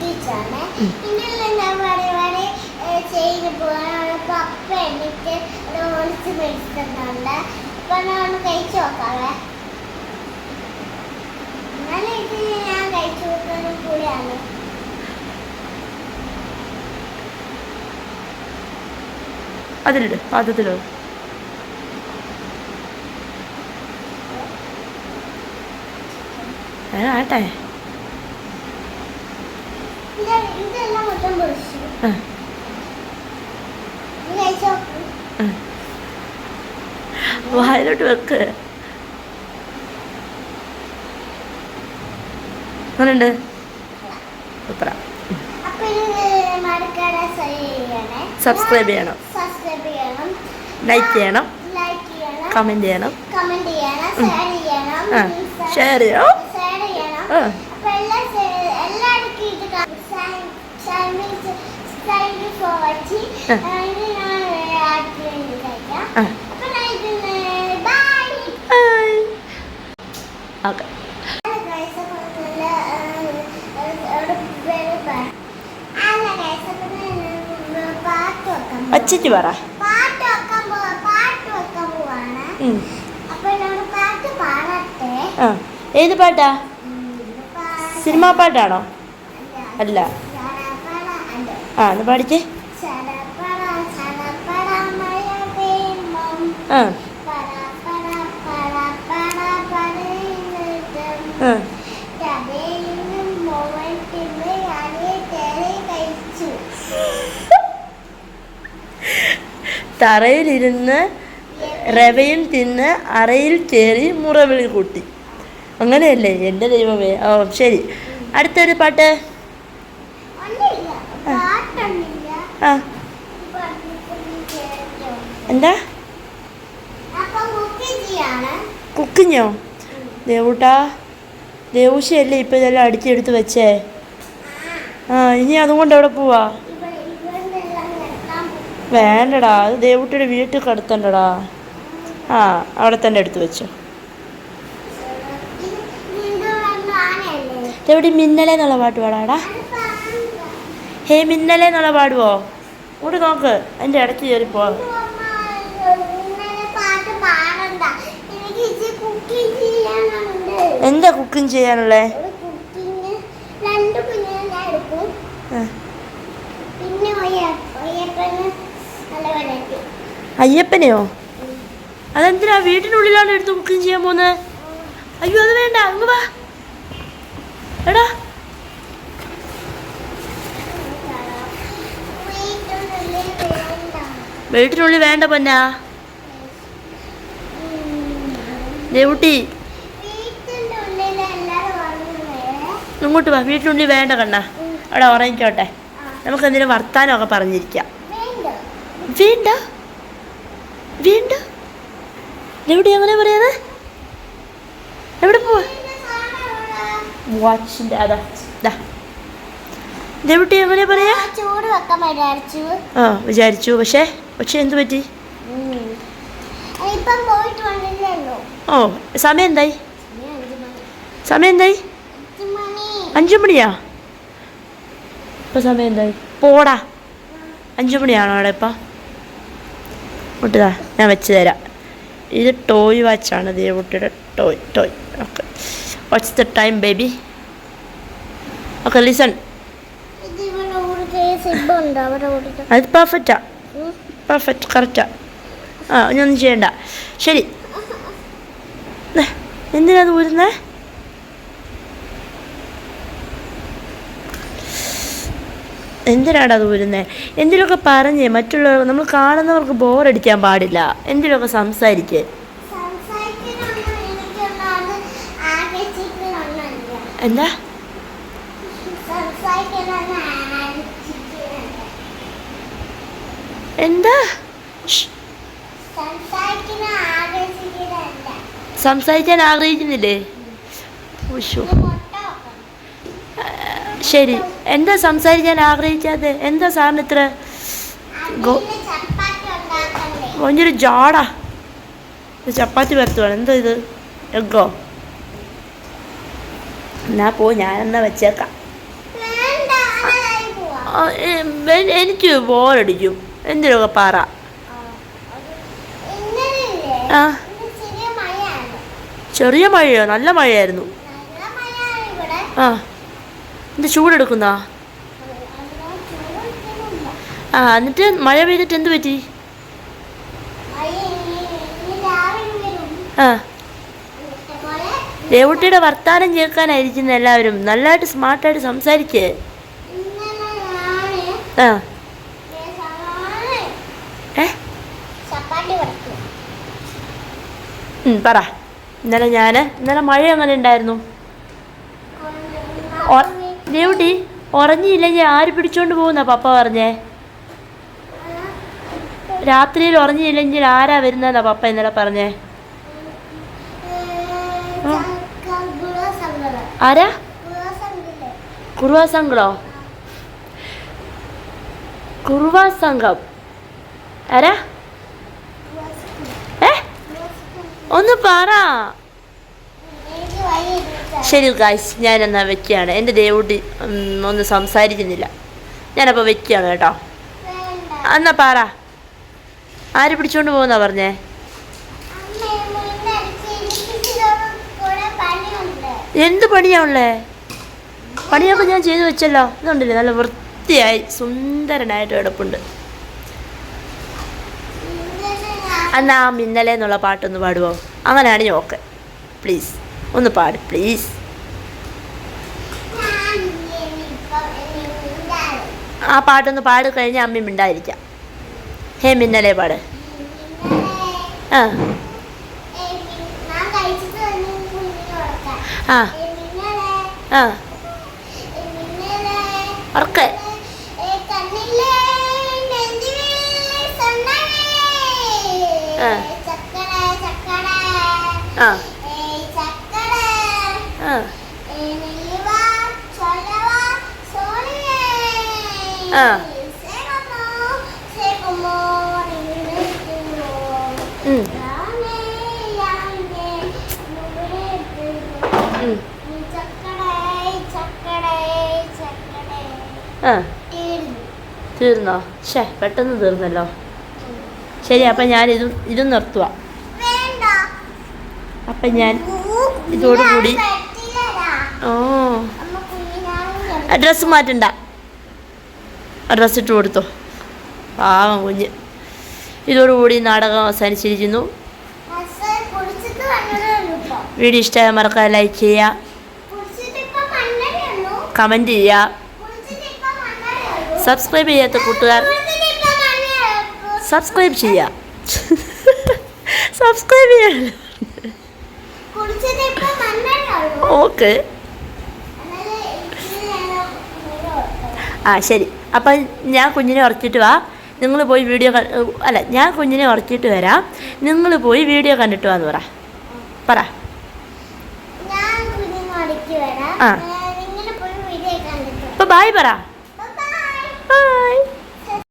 ചെയ്ത് പപ്പ പാത്രത്തിലോ ആട്ടെ ഇത് ഇതെല്ലാം മൊത്തം പൊളിച്ചു ആ, ഇത് കഴിച്ചു നോക്കൂ ആ. വായിലോട്ട് വെക്ക്. അങ്ങനെയുണ്ട് സൂപ്പറാ സബ്സ്ക്രൈബ് ചെയ്യണം. ലൈക്ക് കമന്റ് ചെയ്യണം. കമന്റ് ചെയ്യണം. ഷെയർ ചെയ്യണം. ആ ഷെയർ ചെയ്യണം ഷെയർ ചെയ്യണം ആ അപ്പൊ എല്ലാ എല്ലാവർക്കും ഇത് താങ്ക് യു ഫോർ വാച്ചിങ് ആ. ഇത് ഞാൻ ആദ്യം കഴിക്കാം ആ അപ്പൊ ഞാൻ ഇതിന് ബൈ ഹായ് ഓക്കെ ഒച്ചയ്ക്ക് പറ പാട്ട് വെക്കാൻ പോവാ പാട്ട് വെക്കാൻ പോവാണ് ഉം. അപ്പൊ എന്നോട് പാടട്ടെ? ആ. ഏത് പാട്ടാ? സിനിമാ പാട്ടാണോ? അല്ല. ആ ഒന്ന് പാടിക്കേ. കഴിച്ചു തറയിലിരുന്ന് റവയും തിന്ന് അറയിൽ കയറി മുറവിളി കൂട്ടി. അങ്ങനെയല്ലേ എന്റെ ദൈവമേ? ഓ ശരി. അടുത്തൊരു പാട്ട്. ആ. എന്താ അപ്പൊ കുക്കിജിയാണ് കുക്കിങ്ങോ ദേവൂട്ടാ ദേവൂശയല്ലേ ഇപ്പം ഇതെല്ലാം അടിച്ചെടുത്ത് വെച്ചേ? ആ ഇനി അതുകൊണ്ട് എവിടെ പോവാ? വേണ്ടടാ അത് ദേവൂട്ടിയുടെ വീട്ടിൽ കിടത്തണ്ടടാ. ആ അവിടെ തന്നെ എടുത്ത് വെച്ചോ. എവിടെ മിന്നലേ എന്നുള്ള പാട്ട് പാടാടാ. ഹേ മിന്നലേ എന്നുള്ള പാടുവോ? കൂടി നോക്ക് അതിന്റെ ഇടയ്ക്ക് കയറി പോ ഇന്നലെ പാട്ട് പാടണ്ട എനിക്ക് ഇച്ചിരി കുക്കിംഗ് ചെയ്യാനുണ്ട് എന്താ കുക്കിംഗ് ചെയ്യാനുള്ളേ ഒരു കുക്കിംഗ് രണ്ട് കുഞ്ഞിനെ ഞാൻ എടുക്കും ആ. പിന്നെ ഒയ്യ- ഒയ്യപ്പന് നല്ല ചെയ്യാനുള്ളേ അയ്യപ്പനെയോ? അതെന്തിനാ വീട്ടിനുള്ളിലാണ് എടുത്ത് കുക്കിംഗ് ചെയ്യാൻ പോകുന്നത് അയ്യോ അത് വേണ്ട. അങ്ങ് വാ. എടാ. വീട്ടിനുള്ളിൽ വേണ്ട പൊന്നാ. ഡ്യൂട്ടി ദേവുട്ടി ഇങ്ങോട്ട് വാ വീട്ടിനുള്ളിൽ വേണ്ട കണ്ണ. അവിടെ ഉറങ്ങിക്കോട്ടെ. നമുക്ക് എന്തിനും വർത്താനമൊക്കെ പറഞ്ഞിരിക്കാം. വേണ്ട. വേണ്ട. എവിടെ അങ്ങനെ പറയാതെ എവിടെ പോവാ? വാച്ചിന്റെ അതാ ഇതാ ദേവുട്ടി എങ്ങനെ പറയാ? ചൂട് വെക്കാൻ വിചാരിച്ചു ആ വിചാരിച്ചു. പക്ഷേ പക്ഷേ എന്ത് പറ്റി? ഓ സമയം എന്തായി? സമയം എന്തായി? അഞ്ചു മണിയാ? ഇപ്പം സമയം എന്തായി? പോടാ. അഞ്ചു മണിയാണോ അവിടെ ഇപ്പം? മുട്ടതാ ഞാൻ വെച്ച് തരാം. ഇത് ടോയ് വാച്ചാണ് ദേവുട്ടിയുടെ toy toy okay. What's the time baby okay listen അത് പെർഫെക്റ്റാ പെർഫെക്റ്റ് കറക്റ്റാ ആ. ഇനി ഒന്നും ചെയ്യണ്ട. ശരി. എന്തിനാ അത് ഊരുന്നേ? എന്തിനാണ് അത് വരുന്നത് എന്തിലൊക്കെ പറഞ്ഞ്? മറ്റുള്ളവർ നമ്മൾ കാണുന്നവർക്ക് ബോറടിക്കാൻ പാടില്ല. എന്തിലൊക്കെ സംസാരിക്ക്? എന്താ? എന്താ? സംസാരിക്കാൻ ആഗ്രഹിക്കുന്നില്ലേ. ശരി. എന്താ സംസാരിക്കാൻ ആഗ്രഹിക്കാതെ? എന്താ സാറിന് ഇത്ര ഭയങ്കര ജാടാ. ചപ്പാത്തി പരത്തുവാണ്. എന്താ ഇത്? എഗോ എന്നാ പോ ഞാനെന്നാ വെച്ചേക്കാം. എനിക്ക് ബോറടിക്കും. എന്തിനൊക്കെ പാറ? ആ. ചെറിയ മഴയോ നല്ല മഴയായിരുന്നു. ആ. എന്ത് ചൂടെടുക്കുന്നോ? ആ എന്നിട്ട് മഴ പെയ്തിട്ട് എന്ത് പറ്റി? ആ. ദേവുട്ടിയുടെ വർത്താനം കേൾക്കാനായിരിക്കുന്ന എല്ലാവരും നല്ലതായിട്ട് സ്മാർട്ടായിട്ട് സംസാരിക്കേ. ആ. ഏ? പറ. ഇന്നലെ ഞാൻ ഇന്നലെ മഴ എങ്ങനെ ഉണ്ടായിരുന്നു? ദേവുട്ടി ഉറങ്ങിയില്ലെങ്കിൽ ആര് പിടിച്ചോണ്ട് പോകുന്ന പപ്പ പറഞ്ഞേ? രാത്രിയിൽ ഉറങ്ങിയില്ലെങ്കിൽ ആരാ വരുന്നതെന്നാ പപ്പ ഇന്നലെ പറഞ്ഞേ? ആരാ? കുറുവ കുറുവ സംഘം. ആരാ? ഏ? ഒന്ന് പറ. ശരി ഗായ്സ് ഞാൻ എന്നാ വെക്കുകയാണ്. എന്റെ ദേവുട്ടി ഒന്ന് സംസാരിക്കുന്നില്ല. ഞാനപ്പോൾ വെക്കുകയാണ് കേട്ടോ. എന്നാ പാറ. ആര് പിടിച്ചോണ്ട് പോകുന്നാ പറഞ്ഞേ? എന്ത് പണിയാണുള്ളേ പണിയൊക്കെ ഞാൻ ചെയ്തു വെച്ചല്ലോ. ഇതുണ്ടല്ലേ നല്ല വൃത്തിയായി സുന്ദരനായിട്ട് കിടപ്പുണ്ട്. അന്നാ മിന്നലെ എന്നുള്ള പാട്ടൊന്ന് പാടുമോ അങ്ങനെയാണെങ്കിൽ ഓക്കെ പ്ലീസ് ഒന്ന് പാട് പ്ലീസ് ആ പാട്ടൊന്ന് പാടി കഴിഞ്ഞാൽ അമ്മി മിണ്ടായിരിക്കാം ഹേ മിന്നലെ പാട്. ആ. ആ. ആ. ഉറക്കെ. ആ. ആ. ആ തീർന്നോ ഷേ പെട്ടെന്ന് തീർന്നല്ലോ ശരി അപ്പം ഞാൻ ഇതും ഇതും നിർത്തുക അപ്പം ഞാൻ ഇതോടുകൂടി ഓ. ഡ്രസ്സ് മാറ്റണ്ട. ഡ്രസ്സ് ഇട്ട് കൊടുത്തോ. പാവം കുഞ്ഞ്. ഇതോടുകൂടി നാടകം അവസാനിച്ചിരിക്കുന്നു. വീഡിയോ ഇഷ്ടമായ മറക്കാതെ ലൈക്ക് ചെയ്യുക കമന്റ് ചെയ്യുക സബ്സ്ക്രൈബ് ചെയ്യാത്ത കൂട്ടുകാർ സബ്സ്ക്രൈബ് ചെയ്യുക സബ്സ്ക്രൈബ് ചെയ്യാൻ ഓക്കെ ആ ശരി. അപ്പം ഞാൻ കുഞ്ഞിനെ ഉറച്ചിട്ട് വാ. നിങ്ങൾ പോയി വീഡിയോ അല്ല ഞാൻ കുഞ്ഞിനെ ഉറച്ചിട്ട് വരാം. നിങ്ങൾ പോയി വീഡിയോ കണ്ടിട്ട് വാന്ന് പറ. പറ. ആ. ഇപ്പം പോയി വീഡിയോ കണ്ടിട്ട് അപ്പം ബായ് പറ. ബായ്